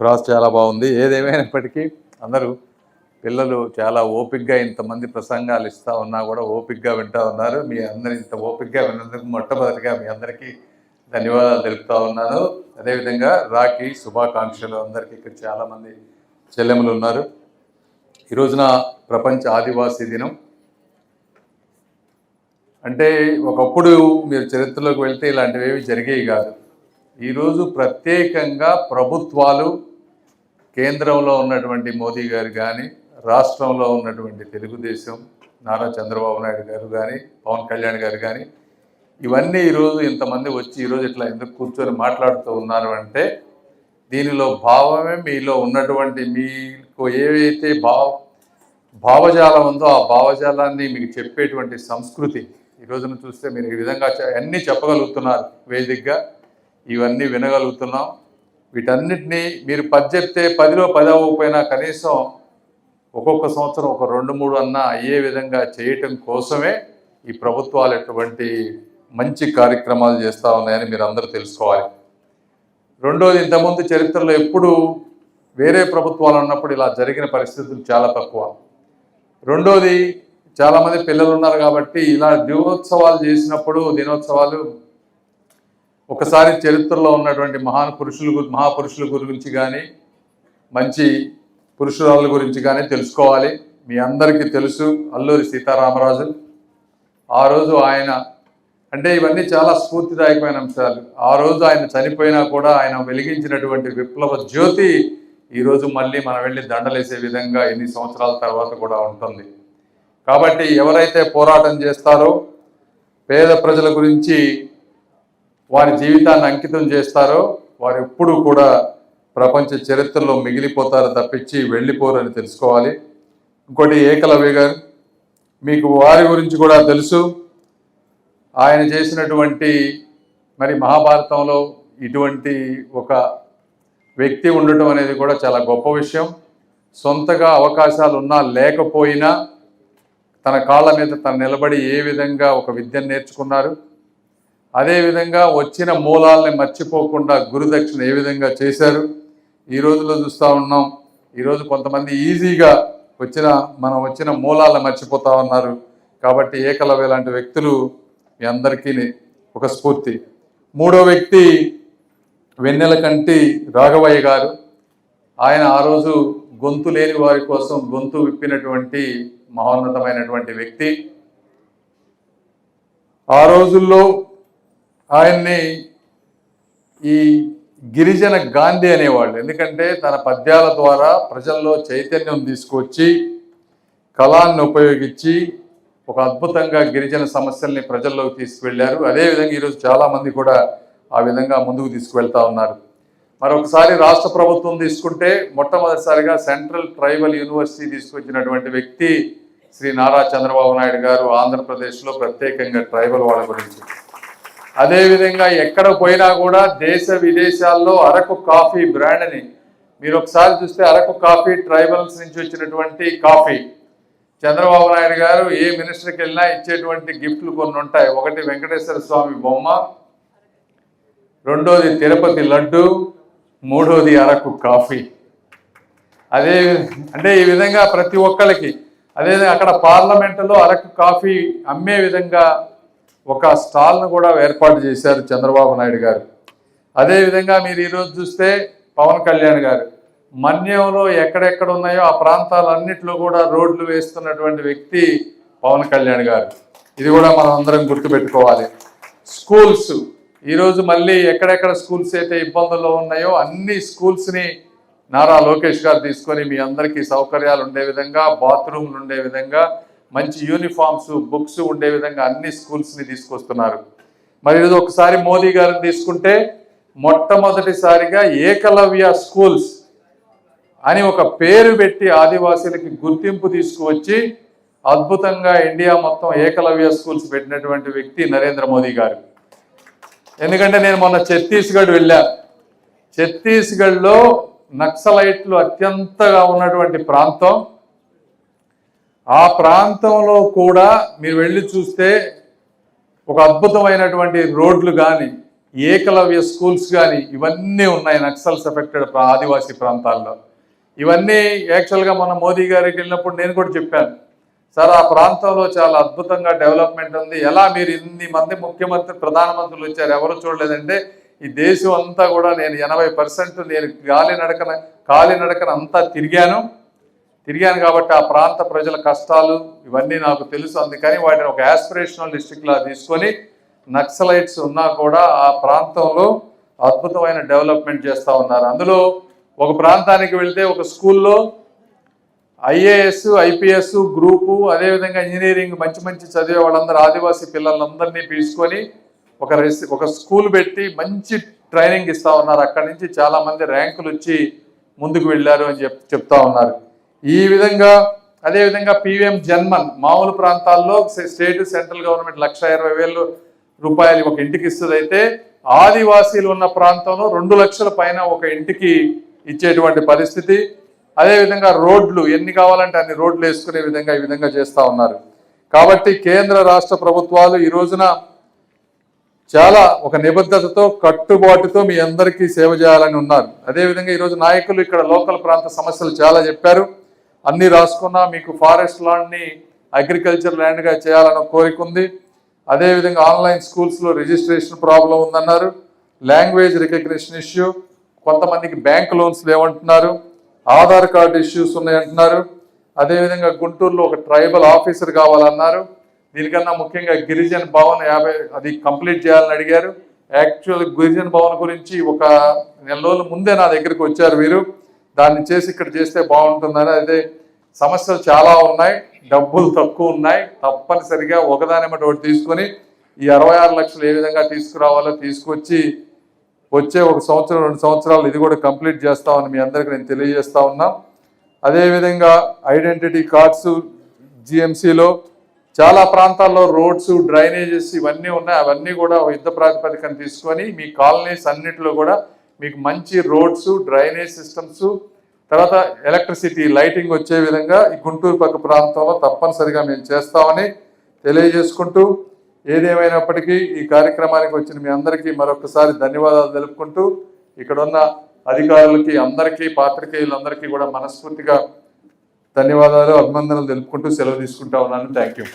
Pros చాలా బాగుంది. ఏదేమైనప్పటికీ అందరూ పిల్లలు చాలా ఓపిక్గా ఇంతమంది ప్రసంగాలు ఇస్తూ ఉన్నా కూడా ఓపిక్గా వింటా ఉన్నారు. మీ అందరు ఇంత ఓపిక్గా విన్నందుకు మొట్టమొదటిగా మీ అందరికీ ధన్యవాదాలు తెలుపుతూ ఉన్నాను. అదేవిధంగా రాఖీ శుభాకాంక్షలు. అందరికీ ఇక్కడ చాలామంది చెల్లెములు ఉన్నారు. ఈ రోజున ప్రపంచ ఆదివాసీ దినం. అంటే ఒకప్పుడు మీరు చరిత్రలోకి వెళ్తే ఇలాంటివి ఏవి జరిగేవి కాదు. ఈరోజు ప్రత్యేకంగా ప్రభుత్వాలు కేంద్రంలో ఉన్నటువంటి మోదీ గారు కానీ రాష్ట్రంలో ఉన్నటువంటి తెలుగుదేశం నారా చంద్రబాబు నాయుడు గారు కానీ పవన్ కళ్యాణ్ గారు కానీ ఇవన్నీ ఈరోజు ఇంతమంది వచ్చి ఈరోజు ఇట్లా ఎందుకు కూర్చొని మాట్లాడుతూ ఉన్నారు అంటే దీనిలో భావమే మీలో ఉన్నటువంటి మీకు ఏవైతే భావ భావజాలం ఉందో ఆ భావజాలాన్ని మీకు చెప్పేటువంటి సంస్కృతి ఈరోజున చూస్తే మీరు ఈ విధంగా అన్నీ చెప్పగలుగుతున్నారు వేదికగా. ఇవన్నీ వినగలుగుతున్నాం. వీటన్నిటినీ మీరు పది చెప్తే పదిలో పది అవ్వకపోయినా కనీసం ఒక్కొక్క సంవత్సరం ఒక రెండు మూడు అన్నా అయ్యే విధంగా చేయటం కోసమే ఈ ప్రభుత్వాలు ఎటువంటి మంచి కార్యక్రమాలు చేస్తూ ఉన్నాయని మీరు అందరూ తెలుసుకోవాలి. రెండోది ఇంతకుముందు చరిత్రలో ఎప్పుడు వేరే ప్రభుత్వాలు ఉన్నప్పుడు ఇలా జరిగిన పరిస్థితులు చాలా తక్కువ. రెండోది చాలామంది పిల్లలు ఉన్నారు కాబట్టి ఇలా దినోత్సవాలు చేసినప్పుడు దినోత్సవాలు ఒకసారి చరిత్రలో ఉన్నటువంటి మహాన్ పురుషుల గు- మహాపురుషుల గురించి కానీ మంచి పురుషురాల గురించి కానీ తెలుసుకోవాలి. మీ అందరికీ తెలుసు అల్లూరి సీతారామరాజు. ఆ రోజు ఆయన అంటే ఇవన్నీ చాలా స్ఫూర్తిదాయకమైన అంశాలు. ఆ రోజు ఆయన చనిపోయినా కూడా ఆయన వెలిగించినటువంటి విప్లవ జ్యోతి ఈరోజు మళ్ళీ మనం వెళ్ళి దండలేసే విధంగా ఎన్ని సంవత్సరాల తర్వాత కూడా ఉంటుంది. కాబట్టి ఎవరైతే పోరాటం చేస్తారో పేద ప్రజల గురించి వారి జీవితాన్ని అంకితం చేస్తారో వారు ఎప్పుడూ కూడా ప్రపంచ చరిత్రలో మిగిలిపోతారు తప్పించి వెళ్ళిపోరని తెలుసుకోవాలి. ఇంకోటి ఏకలవ్య గారు మీకు వారి గురించి కూడా తెలుసు. ఆయన చేసినటువంటి మరి మహాభారతంలో ఇటువంటి ఒక వ్యక్తి ఉండటం అనేది కూడా చాలా గొప్ప విషయం. సొంతగా అవకాశాలు ఉన్నా లేకపోయినా తన కాళ్ళ మీద తను నిలబడి ఏ విధంగా ఒక విద్యను నేర్చుకున్నారు. అదేవిధంగా వచ్చిన మూలాల్ని మర్చిపోకుండా గురుదక్షిణ ఏ విధంగా చేశారు? ఈ రోజులో చూస్తూ ఉన్నాం. ఈరోజు కొంతమంది ఈజీగా వచ్చిన మనం వచ్చిన మూలాలను మర్చిపోతా ఉన్నారు. కాబట్టి ఏకలవ్య లాంటి వ్యక్తులు మీ అందరికీ ఒక స్ఫూర్తి. మూడో వ్యక్తి వెన్నెల కంటి రాఘవయ్య గారు. ఆయన ఆ రోజు గొంతు లేని వారి కోసం గొంతు విప్పినటువంటి మహోన్నతమైనటువంటి వ్యక్తి. ఆ రోజుల్లో ఆయన్ని ఈ గిరిజన గాంధీ అనేవాళ్ళు. ఎందుకంటే తన పద్యాల ద్వారా ప్రజల్లో చైతన్యం తీసుకొచ్చి కళాన్ని ఉపయోగించి ఒక అద్భుతంగా గిరిజన సమస్యల్ని ప్రజల్లోకి తీసుకువెళ్ళారు. అదేవిధంగా ఈరోజు చాలామంది కూడా ఆ విధంగా ముందుకు తీసుకువెళ్తా ఉన్నారు. మరొకసారి రాష్ట్ర ప్రభుత్వం తీసుకుంటే మొట్టమొదటిసారిగా సెంట్రల్ ట్రైబల్ యూనివర్సిటీ తీసుకొచ్చినటువంటి వ్యక్తి శ్రీ నారా చంద్రబాబు నాయుడు గారు ఆంధ్రప్రదేశ్లో ప్రత్యేకంగా ట్రైబల్ వాళ్ళ గురించి. అదేవిధంగా ఎక్కడ పోయినా కూడా దేశ విదేశాల్లో అరకు కాఫీ బ్రాండ్ని మీరు ఒకసారి చూస్తే అరకు కాఫీ ట్రైబల్స్ నుంచి వచ్చినటువంటి కాఫీ. చంద్రబాబు నాయుడు గారు ఏ మినిస్టర్కి వెళ్ళినా ఇచ్చేటువంటి గిఫ్ట్లు కొన్ని ఉంటాయి. ఒకటి వెంకటేశ్వర స్వామి బొమ్మ రెండోది తిరుపతి లడ్డు మూడోది అరకు కాఫీ. అదే అంటే ఈ విధంగా ప్రతి ఒక్కరికి అదే అక్కడ పార్లమెంటులో అరకు కాఫీ అమ్మే విధంగా ఒక స్టాల్ను కూడా ఏర్పాటు చేశారు చంద్రబాబు నాయుడు గారు. అదేవిధంగా మీరు ఈరోజు చూస్తే పవన్ కళ్యాణ్ గారు. మన్యంలో ఎక్కడెక్కడ ఉన్నాయో ఆ ప్రాంతాలన్నింటిలో కూడా రోడ్లు వేస్తున్నటువంటి వ్యక్తి పవన్ కళ్యాణ్ గారు. ఇది కూడా మనం అందరం గుర్తుపెట్టుకోవాలి. స్కూల్స్. ఈరోజు మళ్ళీ ఎక్కడెక్కడ స్కూల్స్ అయితే ఇబ్బందుల్లో ఉన్నాయో అన్ని స్కూల్స్ని నారా లోకేష్ గారు తీసుకొని మీ అందరికీ సౌకర్యాలు ఉండే విధంగా బాత్రూమ్లు ఉండే విధంగా మంచి యూనిఫామ్స్ బుక్స్ ఉండే విధంగా అన్ని స్కూల్స్ని తీసుకొస్తున్నారు. మరి ఇది ఒకసారి మోదీ గారిని తీసుకుంటే మొట్టమొదటిసారిగా ఏకలవ్య స్కూల్స్ అని ఒక పేరు పెట్టి ఆదివాసీలకి గుర్తింపు తీసుకువచ్చి అద్భుతంగా ఇండియా మొత్తం ఏకలవ్య స్కూల్స్ పెట్టినటువంటి వ్యక్తి నరేంద్ర మోదీ గారు. ఎందుకంటే నేను మొన్న ఛత్తీస్గఢ్ వెళ్ళాను ఛత్తీస్గఢ్లో నక్సలైట్లు అత్యంతగా ఉన్నటువంటి ప్రాంతం. ఆ ప్రాంతంలో కూడా మీరు వెళ్ళి చూస్తే ఒక అద్భుతమైనటువంటి రోడ్లు కానీ ఏకలవ్య స్కూల్స్ కానీ ఇవన్నీ ఉన్నాయి నక్సల్స్ ఎఫెక్టెడ్ ఆదివాసీ ప్రాంతాల్లో. ఇవన్నీ యాక్చువల్గా మన మోదీ గారికి వెళ్ళినప్పుడు నేను కూడా చెప్పాను. సార్ ఆ ప్రాంతంలో చాలా అద్భుతంగా డెవలప్మెంట్ ఉంది. ఎలా మీరు ఇన్ని మంది ముఖ్యమంత్రి ప్రధానమంత్రులు వచ్చారు ఎవరు చూడలేదంటే ఈ దేశం అంతా కూడా నేను ఎనభై పర్సెంట్ నేను గాలి నడకన కాలి నడకన అంతా తిరిగాను. తిరిగాను కాబట్టి ఆ ప్రాంత ప్రజల కష్టాలు ఇవన్నీ నాకు తెలుసు. అందుకని వాటిని ఒక యాస్పిరేషనల్ డిస్టిక్లా తీసుకొని నక్సలైట్స్ ఉన్నా కూడా ఆ ప్రాంతంలో అద్భుతమైన డెవలప్మెంట్ చేస్తూ ఉన్నారు. అందులో ఒక ప్రాంతానికి వెళ్తే ఒక స్కూల్లో ఐఏఎస్ ఐపీఎస్ గ్రూపు అదేవిధంగా ఇంజనీరింగ్ మంచి మంచి చదివే వాళ్ళందరూ ఆదివాసీ పిల్లలందరినీ తీసుకొని ఒక రెస్ ఒక స్కూల్ పెట్టి మంచి ట్రైనింగ్ ఇస్తా ఉన్నారు. అక్కడి నుంచి చాలామంది ర్యాంకులు వచ్చి ముందుకు వెళ్ళారు అని చెప్ చెప్తా ఉన్నారు. ఈ విధంగా అదేవిధంగా పీవీఎం జన్మన్ మామూలు ప్రాంతాల్లో స్టేట్ సెంట్రల్ గవర్నమెంట్ లక్ష ఇరవై వేలు రూపాయలు ఒక ఇంటికి ఇస్తుందైతే ఆదివాసీలు ఉన్న ప్రాంతంలో రెండు లక్షల పైన ఒక ఇంటికి ఇచ్చేటువంటి పరిస్థితి. అదేవిధంగా రోడ్లు ఎన్ని కావాలంటే అన్ని రోడ్లు వేసుకునే విధంగా ఈ విధంగా చేస్తూ ఉన్నారు. కాబట్టి కేంద్ర రాష్ట్ర ప్రభుత్వాలు ఈ రోజున చాలా ఒక నిబద్ధతతో కట్టుబాటుతో మీ అందరికీ సేవ చేయాలని ఉన్నారు. అదేవిధంగా ఈరోజు నాయకులు ఇక్కడ లోకల్ ప్రాంత సమస్యలు చాలా చెప్పారు. అన్ని రాసుకున్నా మీకు ఫారెస్ట్ ల్యాండ్ని అగ్రికల్చర్ ల్యాండ్గా చేయాలని కోరిక ఉంది. అదేవిధంగా ఆన్లైన్ స్కూల్స్లో రిజిస్ట్రేషన్ ప్రాబ్లం ఉందన్నారు. లాంగ్వేజ్ రికగ్నిషన్ ఇష్యూ కొంతమందికి బ్యాంక్ లోన్స్ లేవంటున్నారు. ఆధార్ కార్డు ఇష్యూస్ ఉన్నాయంటున్నారు. అదేవిధంగా గుంటూరులో ఒక ట్రైబల్ ఆఫీసర్ కావాలన్నారు. దీనికన్నా ముఖ్యంగా గిరిజన భవన్ యాభై అది కంప్లీట్ చేయాలని అడిగారు. యాక్చువల్ గిరిజన భవన్ గురించి ఒక నెల రోజుల ముందే నా దగ్గరికి వచ్చారు వీరు. దాన్ని చేసి ఇక్కడ చేస్తే బాగుంటుందని అదే సమస్యలు చాలా ఉన్నాయి డబ్బులు తక్కువ ఉన్నాయి. తప్పనిసరిగా ఒకదాని ఒకటి తీసుకొని ఈ అరవై ఆరు లక్షలు ఏ విధంగా తీసుకురావాలో తీసుకొచ్చి వచ్చే ఒక సంవత్సరం రెండు సంవత్సరాలు ఇది కూడా కంప్లీట్ చేస్తామని మీ అందరికి నేను తెలియజేస్తా ఉన్నా. అదేవిధంగా ఐడెంటిటీ కార్డ్స్ జిఎంసీలో చాలా ప్రాంతాల్లో రోడ్స్ డ్రైనేజెస్ ఇవన్నీ ఉన్నాయి. అవన్నీ కూడా యుద్ధ ప్రాతిపదికన తీసుకొని మీ కాలనీస్ అన్నిటిలో కూడా మీకు మంచి రోడ్స్ డ్రైనేజ్ సిస్టమ్స్ తర్వాత ఎలక్ట్రిసిటీ లైటింగ్ వచ్చే విధంగా ఈ గుంటూరు పక్క ప్రాంతంలో తప్పనిసరిగా మేము చేస్తామని తెలియజేసుకుంటూ ఏదేమైనప్పటికీ ఈ కార్యక్రమానికి వచ్చిన మీ అందరికీ మరొకసారి ధన్యవాదాలు తెలుపుకుంటూ ఇక్కడ ఉన్న అధికారులకి అందరికీ పాత్రికేయులందరికీ కూడా మనస్ఫూర్తిగా ధన్యవాదాలు అభినందనలు తెలుపుకుంటూ సెలవు తీసుకుంటా ఉన్నాను. Thank you.